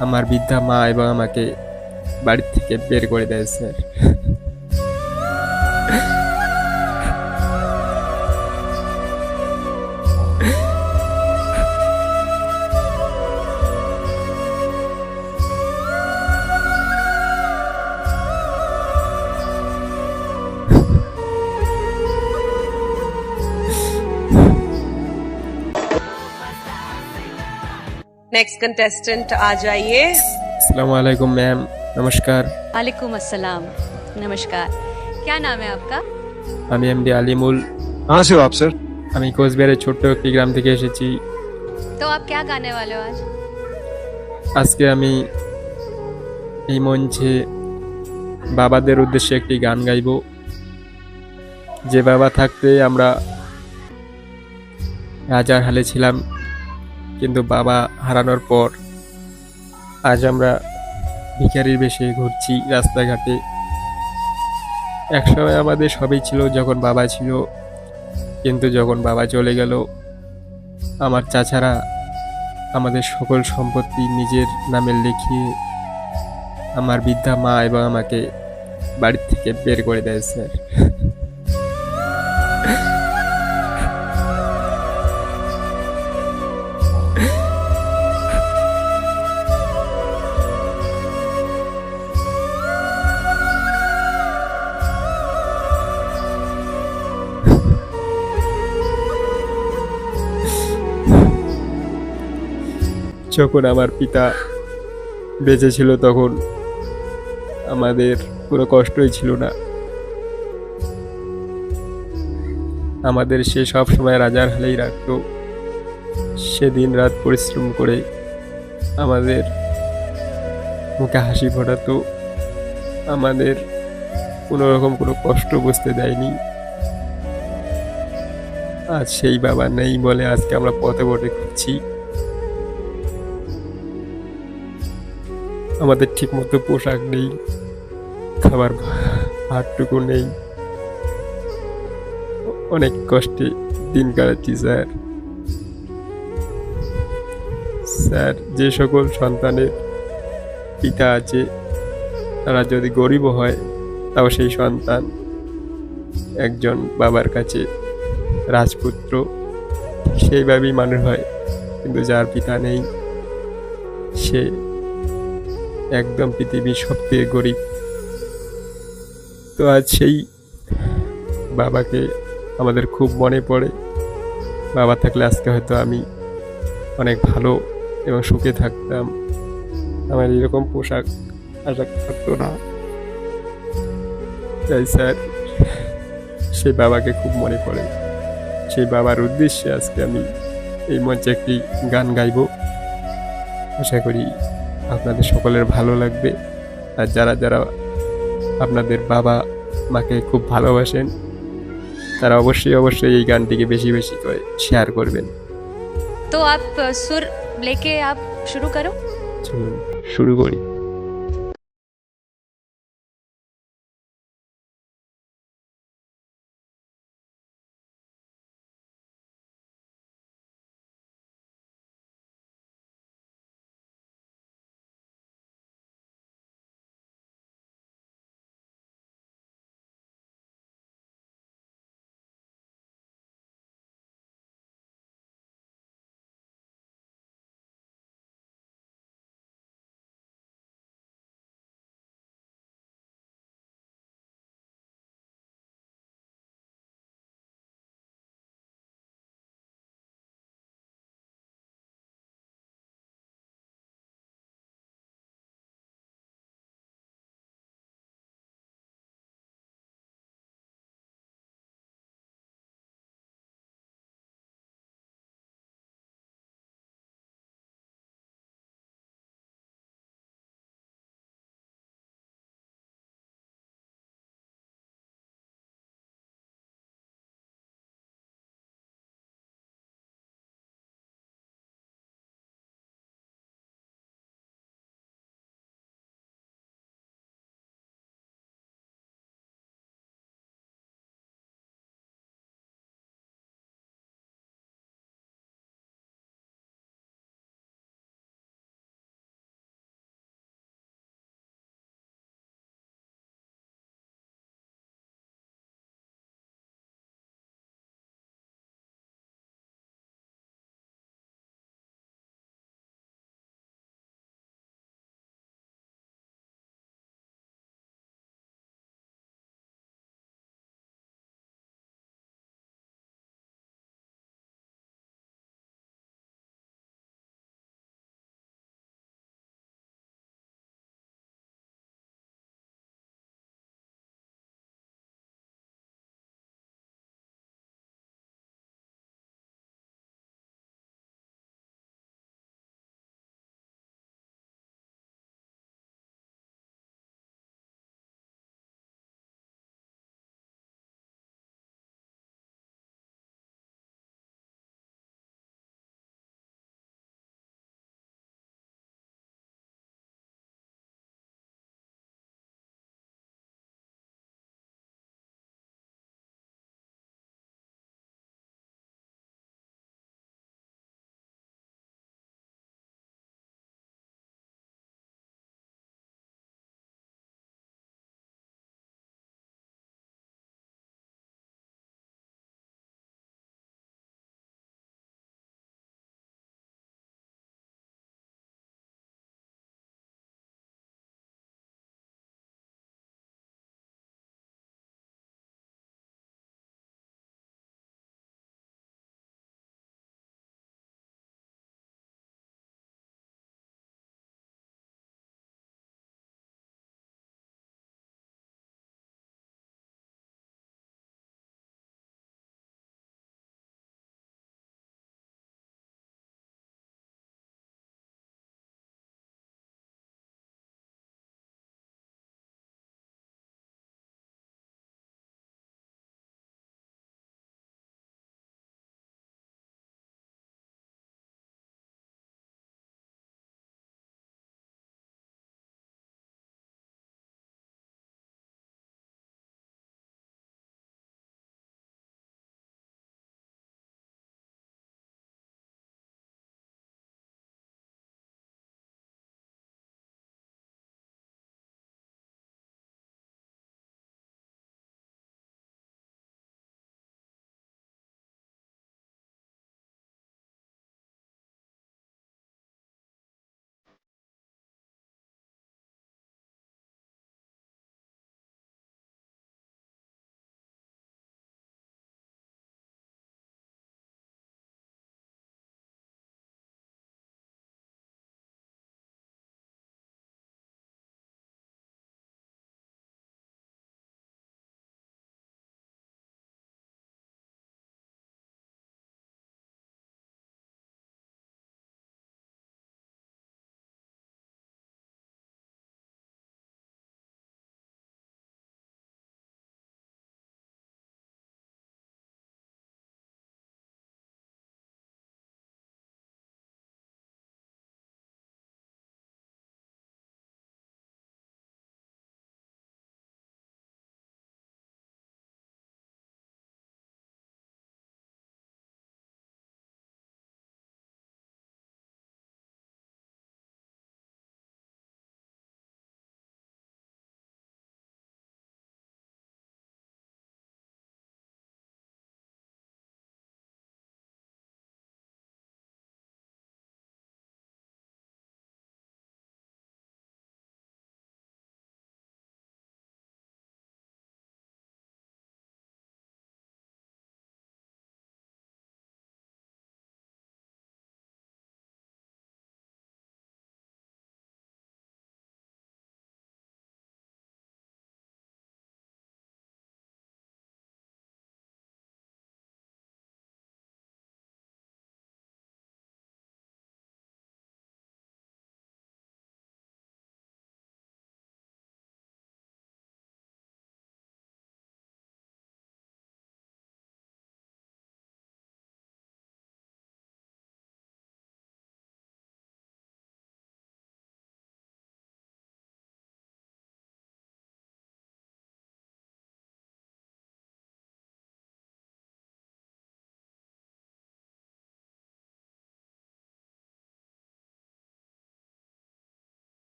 আমার বৃদ্ধা মা এবং আমাকে বাড়ি থেকে বের করে দেয় স্যার। नेक्स्ट कंटेस्टेंट आ जाइए আসসালামু আলাইকুম ম্যাম নমস্কার वालेकुम अस्सलाम नमस्कार क्या नाम है आपका আমি এমডি আলিমুল कहाँ से हो आप सर আমি কোচবিহারের ছোট্ট একটি গ্রাম থেকে এসেছি तो आप क्या गाने वाले हो आज আজকে আমি এই মঞ্চে বাবাদের উদ্দেশ্যে একটি গান গাইব যে বাবা থাকতে আমরা রাজার হালে ছিলাম কিন্তু বাবা হারানোর পর আজ আমরা ভিখারির বেশে ঘুরছি রাস্তাঘাটে। একসময় আমাদের সবই ছিল যখন বাবা ছিল, কিন্তু যখন বাবা চলে গেল, আমার চাচারা আমাদের সকল সম্পত্তি নিজের নামে লিখিয়ে আমার বৃদ্ধা মা এবং আমাকে বাড়ি থেকে বের করে দেয়, স্যার। যখন আমার পিতা বেঁচে ছিল তখন আমাদের কোনো কষ্টই ছিল না। আমাদের সে সব সময় রাজার হালেই রাখতো। সে দিন রাত পরিশ্রম করে আমাদের মুখে হাসি ফোটাতো। আমাদের কোনো রকম কোনো কষ্ট বুঝতে দেয়নি। আজ সেই বাবা নেই বলে আজকে আমরা পথে পথে খুঁজছি আমাদের ঠিকমতো পোশাক নেই, খাবার ভাতটুকু নেই। অনেক কষ্টে দিন কাটাচ্ছি, স্যার। স্যার, যে সকল সন্তানের পিতা আছে, তারা যদি গরিব হয়, তাও সেই সন্তান একজন বাবার কাছে রাজপুত্র। সেইভাবেই মানুষ হয়, কিন্তু যার পিতা নেই, সে একদম পৃথিবীর সবথেকে গরিব। তো আজ সেই বাবাকে আমাদের খুব মনে পড়ে। বাবা থাকলে আজকে হয়তো আমি অনেক ভালো এবং সুখে থাকতাম। আমার এরকম পোশাক আশাক থাকতো না। তাই স্যার, সেই বাবাকে খুব মনে পড়ে। সেই বাবার উদ্দেশ্যে আজকে আমি এই মঞ্চে একটি গান গাইবো। আশা করি আপনাদের সকলের ভালো লাগবে। আর যারা যারা আপনাদের বাবা মাকে খুব ভালোবাসেন তারা অবশ্যই অবশ্যই এই গানটিকে বেশি বেশি করে শেয়ার করবেন। তো আপ সুর লেকে আপ শুরু করো। শুরু করি।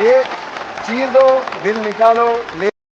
ये चीर दो दिल निकालो ले